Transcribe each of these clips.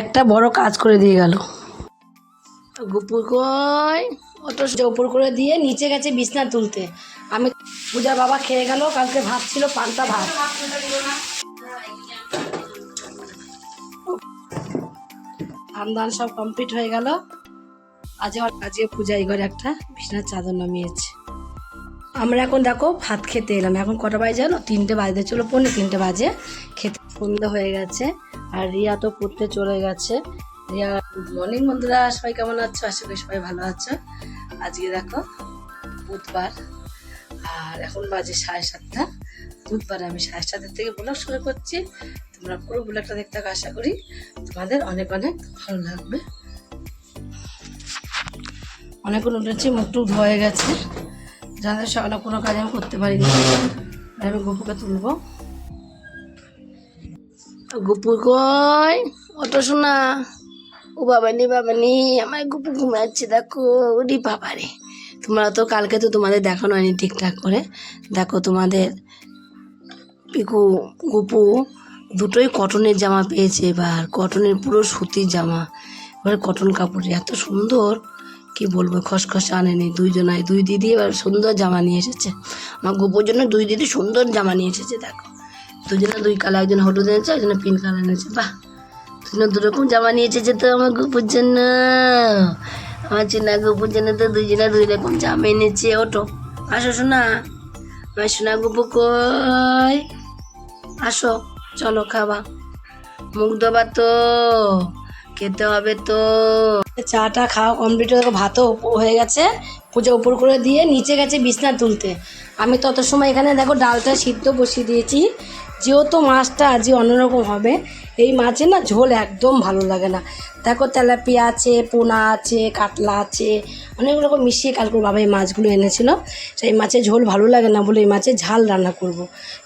একটা বড় কাজ করে দিয়ে গেল। গুপুর কই? অটো উপর করে দিয়ে নিচে গেছে বিছনা তুলতে। আমি পূজার বাবা খেয়ে গেল, কালকে ভাত ছিল, পান্তা ভাত। আমদান সব কমপ্লিট হয়ে গেল। আজ আজকে পূজাই ঘরে একটা বিছনার চাদর নামিয়েছে। আমরা এখন দেখো ভাত খেতে এলাম। এখন কটা বাজে জানো? তিনটে বাজতে চলো পৌনে তিনটে বাজে খেতে। সন্ধ্যা হয়ে গেছে আর রিয়া তো পড়তে চলে গেছে। রিয়া গুড মর্নিং বন্ধুরা, সবাই কেমন আছো? আশা করি সবাই ভালো আছো। আজকে দেখো, বুধবার, আর এখন বাজে সাড়ে সাতটা। বুধবার আমি সাড়ে সাতটার থেকে ব্লগ শুরু করছি। তোমরা পুরো ব্লগটা দেখতে আশা করি তোমাদের অনেক অনেক ভালো লাগবে। অনেকক্ষণ উঠেছি, মুখ টুক ধয়ে গেছে। যাদের সকালে কোনো কাজ আমি করতে পারিনি। আমি গপুকে তুলবো। গপুর কই? অত শোনা। ও বাবানি বাবানি আমার গপু ঘুমাচ্ছে, দেখো। ওরি বাবারে। তোমরা তো কালকে তো তোমাদের দেখানো হয়নি ঠিকঠাক করে। দেখো তোমাদের পিকু, গপু দুটোই কটনের জামা পেয়েছে এবার। কটনের পুরো সুতির জামা। এবার কটন কাপড়, এত সুন্দর। কি বলব, খসখসে আনেনি। দুইজনায় দুই দিদি এবার সুন্দর জামা নিয়ে এসেছে। আমার গোপুর জন্য দুই দিদি সুন্দর জামা নিয়ে এসেছে, দেখো। দুজনে দুই কালার, একজন হলুদ এনেছে, একজন পিঙ্ক কালার এনেছে। বাহ! দুজনে দুরকম জামা নিয়েছে এসেছে তো আমার গুপুর জন্য। আমার চেনা গুপুর জন্য তো দুইজনে দুই রকম জামা এনেছে। ওটো আসো শোনা আমার সোনা গুপু কই? আসো, চলো খাবা। মুখ দেবা তো, খেতে হবে তো। চাটা খাওয়া কমপ্লিট হয়ে ভাতও হয়ে গেছে। পুজো উপর করে দিয়ে নিচে গেছে বিছনা তুলতে। আমি তত সময় এখানে দেখো ডালটা সিদ্ধ বসিয়ে দিয়েছি। যেহেতু মাছটা আজকে অন্যরকম হবে, এই মাছে না ঝোল একদম ভালো লাগে না। দেখো তেলাপিয়া আছে, পোনা আছে, কাতলা আছে, অনেক রকম মিশিয়ে কালকে বাবা এই মাছগুলো এনেছিল। সেই মাছের ঝোল ভালো লাগে না বলে এই মাছের ঝাল রান্না করব।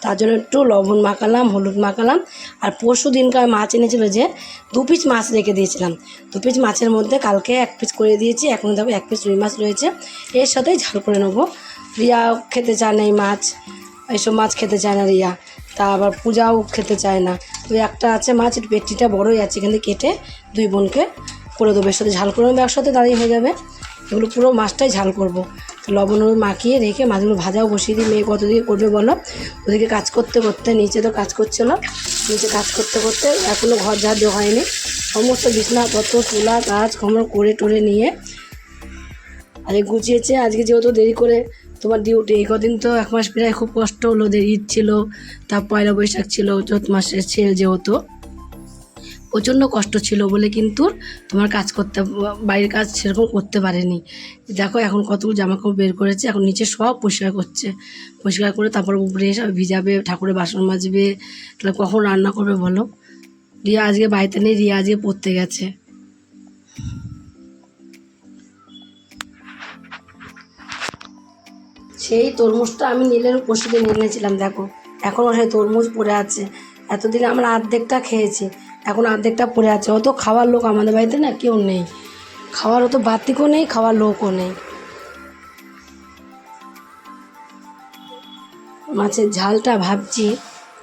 তার জন্য একটু লবণ মাখালাম, হলুদ মাখালাম, আর পরশু দিনকার মাছ এনেছিলো যে দু পিস মাছ রেখে দিয়েছিলাম। দু পিস মাছের মধ্যে কালকে এক পিস করে দিয়েছি, এখন দেখো এক পিস রুই মাছ রয়েছে। এর সাথেই ঝাল করে নেব। রিয়া খেতে চায় না এই মাছ, এইসব মাছ খেতে চায় না রিয়া। তা আবার পূজাও খেতে চায় না। ওই একটা আছে মাছ একটু পেটিটা বড়ই আছে, এখান থেকে কেটে দুই বোনকে করে দেবো। এর সাথে ঝাল করে নেব একসাথে দাঁড়িয়ে হয়ে যাবে। এগুলো পুরো মাছটাই ঝাল করব। লবণ মাখিয়ে রেখে মাছগুলো ভাজাও বসিয়ে দিই। মেয়ে কত করবে বলো? ওদিকে কাজ করতে করতে, নিচে তো কাজ করছিল নিচে কাজ করতে করতে এখনও ঘর ঝাড় দেওয়া হয়নি। সমস্ত বিছনাপত্র, তোলা, কাজ কমর করে টোরে নিয়ে আরে গুছিয়েছে। আজকে যেহেতু দেরি করে তোমার ডিউটি এই কদিন তো এক মাস প্রায় খুব কষ্ট হলো, ওদের ঈদ ছিল, তার পয়লা বৈশাখ ছিল, চৈত মাসের ছেলে যেহেতু। প্রচণ্ড কষ্ট ছিল বলে কিন্তু তোমার কাজ করতে বাইরের কাজ সেরকম করতে পারেনি। দেখো এখন কতগুলো জামা কাপড় বের করেছে, এখন নিচে সব পরিষ্কার করছে। পরিষ্কার করে তারপর উপরে এসে ভিজাবে, ঠাকুরের বাসন মাজবে, তাহলে কখন রান্না করবে বলো? রিয়া আজকে বাড়িতে নেই, রিয়া আজকে পড়তে গেছে। সেই তরমুজটা আমি নীলের পশুকে নিয়ে নিয়েছিলাম দেখো। এখনও সেই তরমুজ পড়ে আছে। এতদিন আমরা অর্ধেকটা খেয়েছি, এখন অর্ধেকটা পড়ে আছে। অত খাওয়ার লোক আমাদের বাড়িতে না কেউ নেই। খাওয়ার অত বাতিকও নেই, খাওয়ার লোকও নেই। মাছের ঝালটা ভাবছি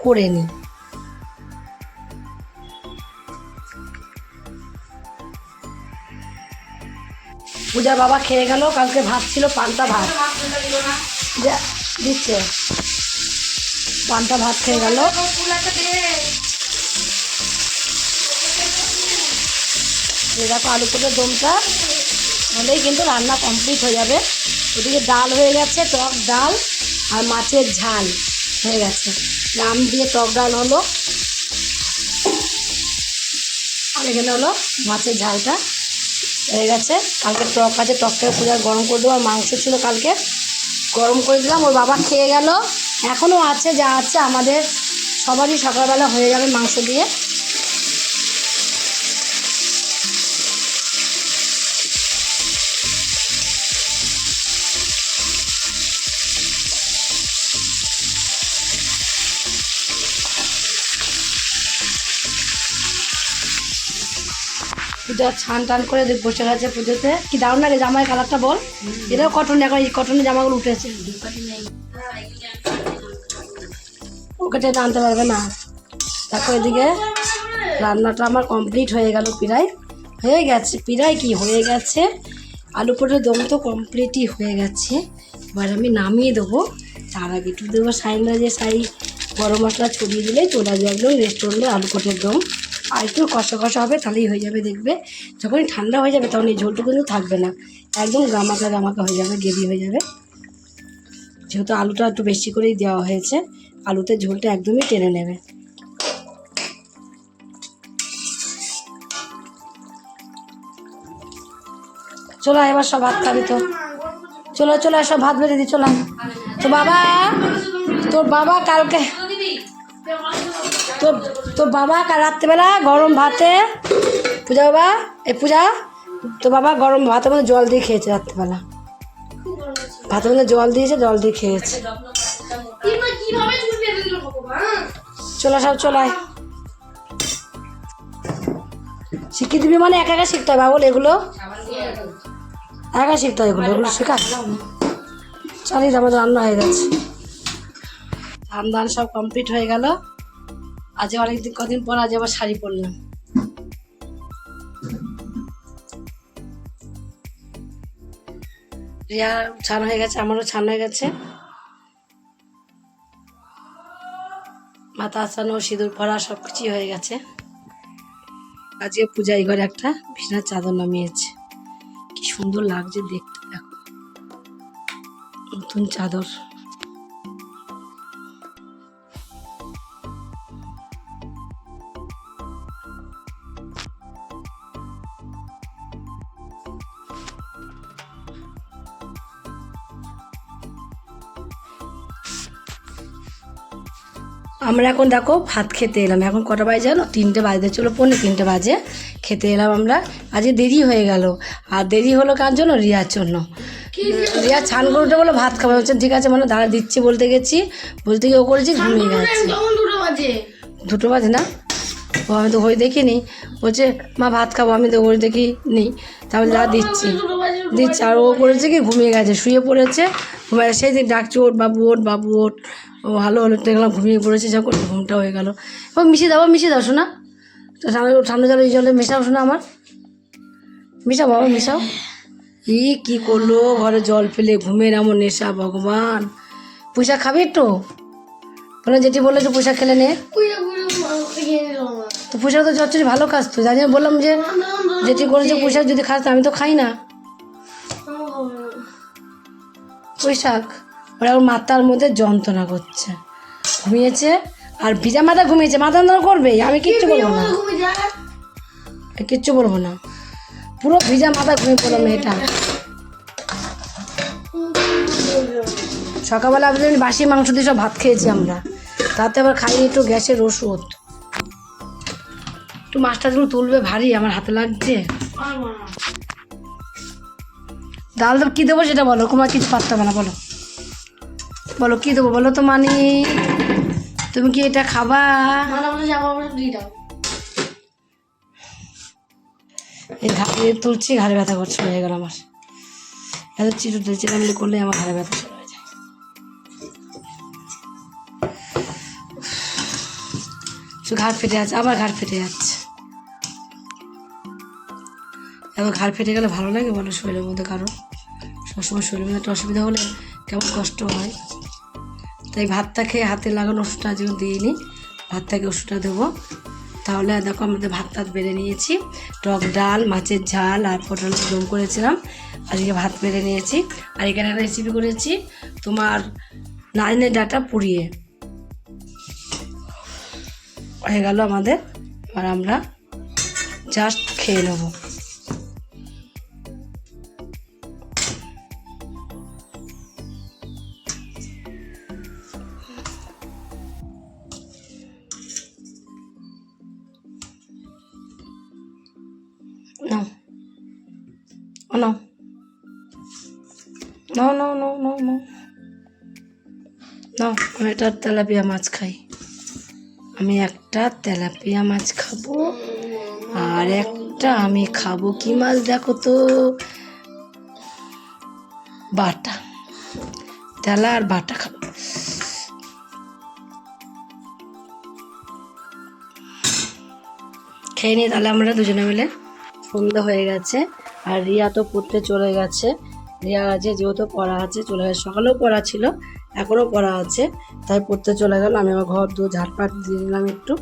করে নিই। পূজার বাবা খেয়ে গেল কালকে ভাত ছিল পান্তা ভাত। যা, দিচ্ছে। পান্তা ভাত খেয়ে গেল। দেখো আলু পোটের দমটা হলেই কিন্তু রান্না কমপ্লিট হয়ে যাবে। ওদিকে ডাল হয়ে গেছে টক ডাল আর মাছের ঝাল হয়ে গেছে। আম দিয়ে টক ডাল হলো। আর এখানে হলো মাছের ঝালটা। হয়ে গেছে। কালকে টক আছে টকটা পূজা গরম করে দেবো, আর মাংস ছিল কালকে। গরম করে দিলাম, ওর বাবা খেয়ে গেল। এখনও আছে, যা আছে আমাদের, সবারই সকালবেলা হয়ে যাবে মাংস দিয়ে। পূজা, ছান টান করে বসে গেছে পুজোতে। কি দারুণ লাগে জামার কালারটা বল। এটাও কটন এখন এই কটনের জামাগুলো উঠেছে। ওকে টেনে আনতে পারবে না। দেখো এদিকে রান্নাটা আমার কমপ্লিট হয়ে গেল প্রায়। হয়ে গেছে, প্রায় কি হয়ে গেছে? আলু পটলের দম তো কমপ্লিটই হয়ে গেছে। এবার আমি নামিয়ে দেবো। তার আগে একটু দেবো সাইনরা যে সাই গরম মশলা ছড়িয়ে দিলেই চলে আসবে একদম রেস্টুরেন্টে আলু পটলের দম। আর একটু কষা কষা হবে তাহলেই হয়ে যাবে দেখবে। যখনই ঠান্ডা হয়ে যাবে তখন এই ঝোলটুকু কিন্তু থাকবে না। একদম গামাকা গামাকা হয়ে যাবে, গ্রেভি হয়ে যাবে। যেহেতু আলুটা একটু বেশি করেই দেওয়া হয়েছে, আলুতে ঝোলটা একদমই টেনে নেবে। চলো এবার সব ভাত খাবি তো। চলো চলো সব ভাত বেড়ে দি, চলো। তো বাবা, তোর বাবা কালকে তোর তোর বাবা কাল রাত্রেবেলা গরম ভাতে, পূজা বাবা, এ পূজা তো বাবা গরম ভাতের মধ্যে জল দিয়ে খেয়েছে রাত্রেবেলা। ভাতের মধ্যে জল দিয়েছে, জল দিয়ে খেয়েছে। চলো সব চলায় শিখিয়ে দিবি মানে একা একা শিখতে হবে বাবুল এগুলো? একা শিখতে হয় এগুলো এগুলো শেখা। চালিয়ে আমাদের রান্না হয়ে গেছে। ধান ধান সব কমপ্লিট হয়ে গেল। আজ অনেকদিন কদিন পর আজ আবার শাড়ি পরলাম। রিয়া, ছান হয়ে গেছে, আমারও ছান হয়ে গেছে। মাথা আসানো, সিঁদুর পরা সব কিছুই হয়ে গেছে। আজকে পূজাই ঘরে একটা বিছানার চাদর নামিয়েছে। কি সুন্দর লাগছে দেখতে, দেখো। নতুন চাদর। আমরা এখন দেখো ভাত খেতে এলাম। এখন কটা বাজে জানো? তিনটে বাজতে চলো পৌনে তিনটে বাজে। খেতে এলাম আমরা। আজকে দেরি হয়ে গেল। আর দেরি হলো কার জন্য? রিয়ার জন্য। রিয়া ছান করে উঠে বলে ভাত খাবে। হচ্ছে ঠিক আছে মানে দাঁড়া দিচ্ছি বলতে গেছি। বলতে গিয়ে ও করেছি ঘুমিয়ে গেছে। দুটো বাজে। না? ও আমি তো হয়ে দেখিনি। বলছে মা ভাত খাব আমি তো ওই দেখি নেই। তাহলে যা দিচ্ছি। দিচ্ছি। আর ও করেছে কি? ঘুমিয়ে গেছে শুয়ে পড়েছে। সেই দিন ডাকছে ওট বাবু ওট বাবু ওট ও ভালো হলো দেখলাম ঘুমিয়ে পড়েছে যখন ঘুমটা হয়ে গেল। ও মিশিয়ে দাও মিশিয়ে দাও শোনা তো ঠান্ডা ঠান্ডা জলে এই জলে মেশাও শোনা আমার। মিশাও বাবা মিশাও। ই কি করল? ঘরে জল ফেলে ঘুমের এমন নেশা ভগবান। পয়সা খাবি একটু? বলে যেটি বলল যে পয়সা খেলে নে। তো পয়সা তো চচ্চড়ি ভালো খাস তো জন্য বললাম যে যেটি করেছে পোশাক যদি খাস তো আমি তো খাই না। পোশাক ওরা ওর মাথার মধ্যে যন্ত্রণা করছে। ঘুমিয়েছে আর ভিজা মাথা ঘুমিয়েছে। মাথা যন্ত্রণা করবে আমি কিচ্ছু বলব না। আমি কিচ্ছু বলব না। পুরো ভিজা মাথা ঘুমিয়ে পড়ল মেয়েটা। সকালবেলা আমি বাসি মাংস দিয়ে সব ভাত খেয়েছি আমরা। তাতে আবার খাই একটু গ্যাসের ওষুধ। একটু মাছটা তুমি তুলবে ভারী আমার হাতে লাগছে। ডাল দেবো কী দেবো সেটা বলো তোমার কিছু পারতে হবে না বলো। বলো কী দেবো বলো তো মানি? তুমি কি এটা খাবা? এই ঘাড়ে তুলছি ঘাড়ে ব্যথা করছে হয়ে গেল আমার। এত চিরু চিরামিলি করলে আমার ঘাড়ে ব্যথা শুরু হয়ে যায়। শুধু ঘাড় ফেটে যাচ্ছে আবার ঘাড় ফেটে যাচ্ছে। এবার ঘাড় ফেটে গেলে ভালো লাগে বলো শরীরের মধ্যে কারও? সবসময় মধ্যে একটা অসুবিধা হলে কেমন কষ্ট হয়? তাই ভাতটা খেয়ে হাতে লাগানো ওষুধটা আজকে দিইনি। ভাতটাকে ওষুধটা দেবো। তাহলে দেখো আমাদের ভাত টাত বেড়ে নিয়েছি। টক ডাল, মাছের ঝাল আর পটল দম করেছিলাম। আজকে ভাত বেড়ে নিয়েছি। আর এখানে একটা রেসিপি করেছি, তোমার নারিনের ডাটা পুড়িয়ে। হয়ে গেল আমাদের। আর আমরা জাস্ট খেয়ে নেব। No, no, no, no, no. No, আমি একটা তেলাপিয়া মাছ খাই। আমি একটা তেলাপিয়া মাছ খাব আর একটা আমি খাব কি মাছ দেখো তো? বাটা। তেলা আর বাটা খাব। খেয়ে নিই তাহলে আমরা দুজনে মিলে। সন্ধ্যা হয়ে গেছে আর রিয়া তো পড়তে চলে গেছে। রিয়া আছে, যেহেতু পড়া আছে, চলে গেছে সকালেও পড়া ছিল, এখনও পড়া আছে, তাই পড়তে চলে গেল। আমি আমার ঘর দু ঝাড়পাট দিয়ে দিলাম একটু,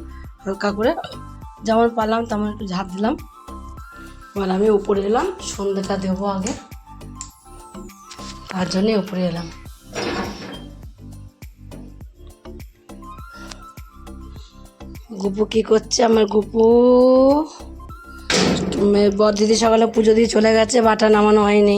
হালকা করে। যেমন পারলাম, তেমন একটু ঝাঁপ দিলাম। এবার আমি উপরে এলাম, সন্ধ্যেটা দেবো আগে। তার জন্যে উপরে এলাম। গুপু কি করছে? আমার গুপু, তুমি বদিদি সকালে পুজো দিয়ে চলে গেছে, বাটা নামানো হয়নি।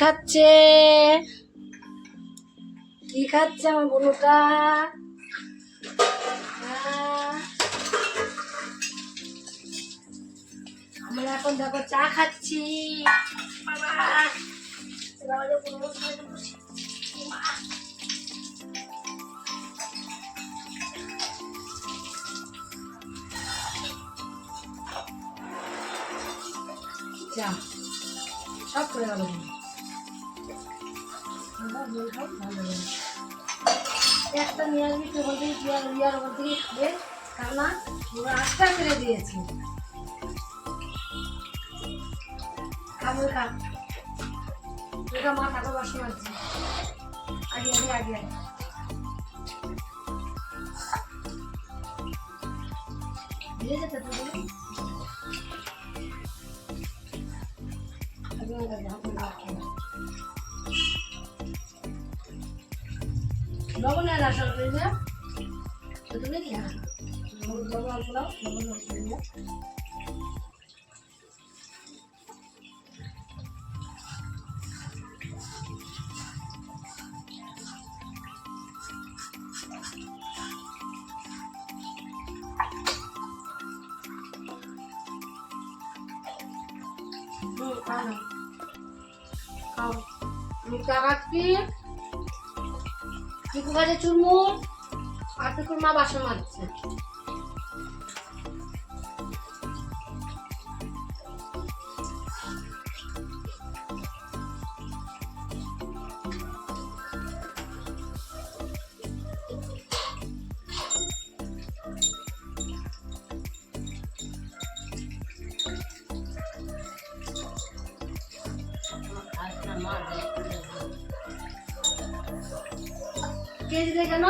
খাচ্ছে? কি খাচ্ছে আমার বুনুটা? আমরা এখন দেখো চা খাচ্ছি। বাবা এবার যে বুনুর একটা নিয়ে আসবি তুই বলবি রিয়ার রিয়ার ওপর থেকে খাবে কারণ ওরা আটটা ফেলে দিয়েছে খাব খা মা টাকা বাসন আছে আগে আগে আগে তো আগে আগে আগে, হাতে রাখো। লবণ আর আসল করে যা তুমি কি লবণ অল্প দাও লবণ অল্প দিয়ে দাও। হুম, খাও না। খাও। আমি চা খাচ্ছি টিকু কাজে চুরমুর আর টুকুর মা বাসন মাজছে কে দিলে কেন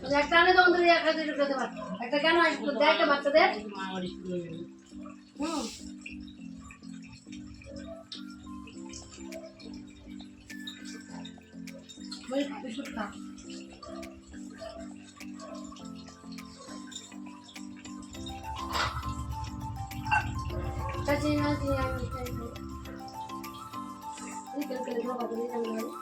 বলে, একটা আনে তখন তুমি একটা দুটো খেতে পারতো একটা কেন আসতো দেয় একটা বাচ্চাদের হুম বলি খা, বিস্কুট খা। চাচি, না, চিনি, আমি খাই, খাই। এই কেন কেন খাওয়া করে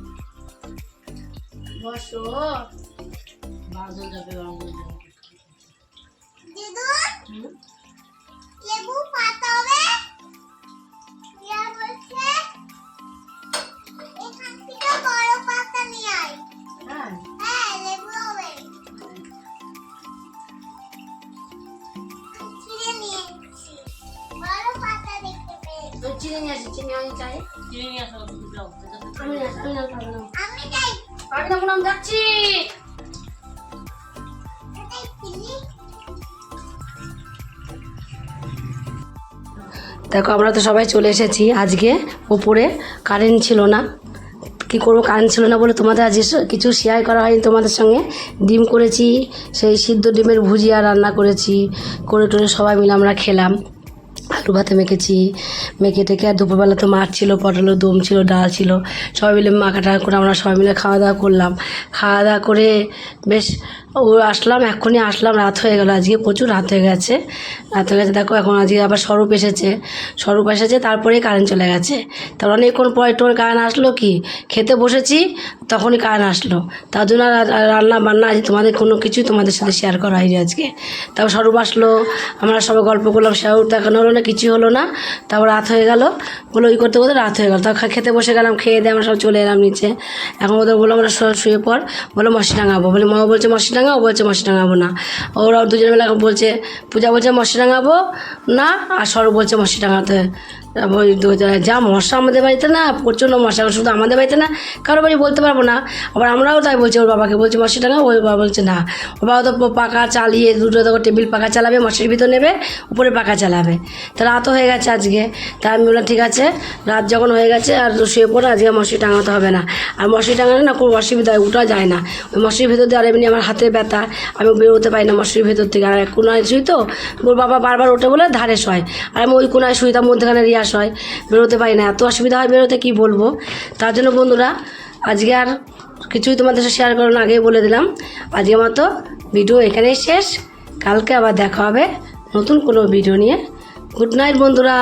বসো। বাজল যাবে লেবু পাতা হবে? এখান থেকে বড় পাতা নিয়ে আয়। হ্যাঁ।, হ্যাঁ লেবু হবে। চিনি নিয়ে আসি চিনি আমি চাই চিনি নিয়ে আসো আমি আমি আমি চাই যাচ্ছি। দেখো, আমরা তো সবাই চলে এসেছি। আজকে ওপরে কারেন্ট ছিল না। কি করব কারেন্ট ছিল না বলে তোমাদের আজ কিছু শেয়ার করা হয়নি তোমাদের সঙ্গে। ডিম করেছি, সেই সিদ্ধ ডিমের ভুজিয়া রান্না করেছি, করে টোরে সবাই মিলে আমরা খেলাম। আলু ভাতে মেখেছি। মেখে টেকে আর দুপুরবেলা তো মাছ ছিল, পটল, দম ছিল, ডাল ছিল। সবাই মিলে মাখা মাখাটা করে আমরা সবাই মিলে খাওয়া দাওয়া করলাম। খাওয়া দাওয়া করে বেশ ও আসলাম, এক্ষুনি আসলাম, রাত হয়ে গেল, আজকে প্রচুর রাত হয়ে গেছে। রাত হয়ে গেছে, দেখো এখন আজকে আবার স্বরূপ এসেছে। স্বরূপ এসেছে, তারপরেই কারেন্ট চলে গেছে। তার অনেকক্ষণ পরে টোর কারেন্ট আসলো কি? খেতে বসেছি, তখনই কারেন্ট আসলো। তার জন্য রান্না বান্না আজ তোমাদের কোনো কিছুই তোমাদের সাথে শেয়ার করা হয়নি আজকে। তারপর স্বরূপ আসলো, আমরা সবাই গল্প করলাম স্বরূপ দেখানো হলো না কিছু হলো না। তারপর রাত হয়ে গেল, বলে ওই করতে করতে রাত হয়ে গেল। তারপর খেতে বসে গেলাম, খেয়ে দিয়ে আমরা সব চলে এলাম নিচে। এখন ওদের বললাম আমরা শুয়ে পর বলে মশি টাঙাবো বলে মা বলছে মশি টাঙাও ও বলছে মশি টাঙাবো না। ওরা দুজনে মিলে বলছে, পূজা বলছে মশি টাঙাবো না, আর সরব বলছে মশি টাঙাতে যা মশা আমাদের বাড়িতে না, প্রচণ্ড মশা, শুধু আমাদের বাড়িতে না, কারও বাড়ি বলতে পারব না। আবার আমরাও তাই বলছি, ওর বাবাকে বলছি, মশি টাঙা ওই বাবা বলছে, না। ওর বাবা তো পাকা চালিয়ে, দুটো তো টেবিল পাকা চালাবে মশির ভিতর নেবে, উপরে পাকা চালাবে। তা রাতও হয়ে গেছে আজকে। তা আমি বললাম, ঠিক আছে। রাত যখন হয়ে গেছে, আর শুয়ে পড়ে, আজকে মশি টাঙাতে হবে না। আর মশি টাঙালে না খুব অসুবিধা হয় উঠা যায় না। ওই মশির ভেতর দিয়ে আর এমনি আমার হাতে ব্যথা, আমি বেরোতে পারি না মশির ভেতর থেকে। আর কোনায় শুই তো, ওর বাবা বারবার ওঠে বলে ধারে শয়। আর আমি ওই কোনায় শুই, তার মধ্যেখানে রিয়াস হয়, বেরোতে পারি না। এত অসুবিধা হয় বেরোতে, কি বলব? তার জন্য বন্ধুরা, আজকে আর কিছুই তোমাদের সাথে শেয়ার করার আগেই বলে দিলাম। আজকে আমার তো ভিডিও এখানেই শেষ। কালকে আবার দেখা হবে নতুন কোনো ভিডিও নিয়ে। গুড নাইট বন্ধুরা।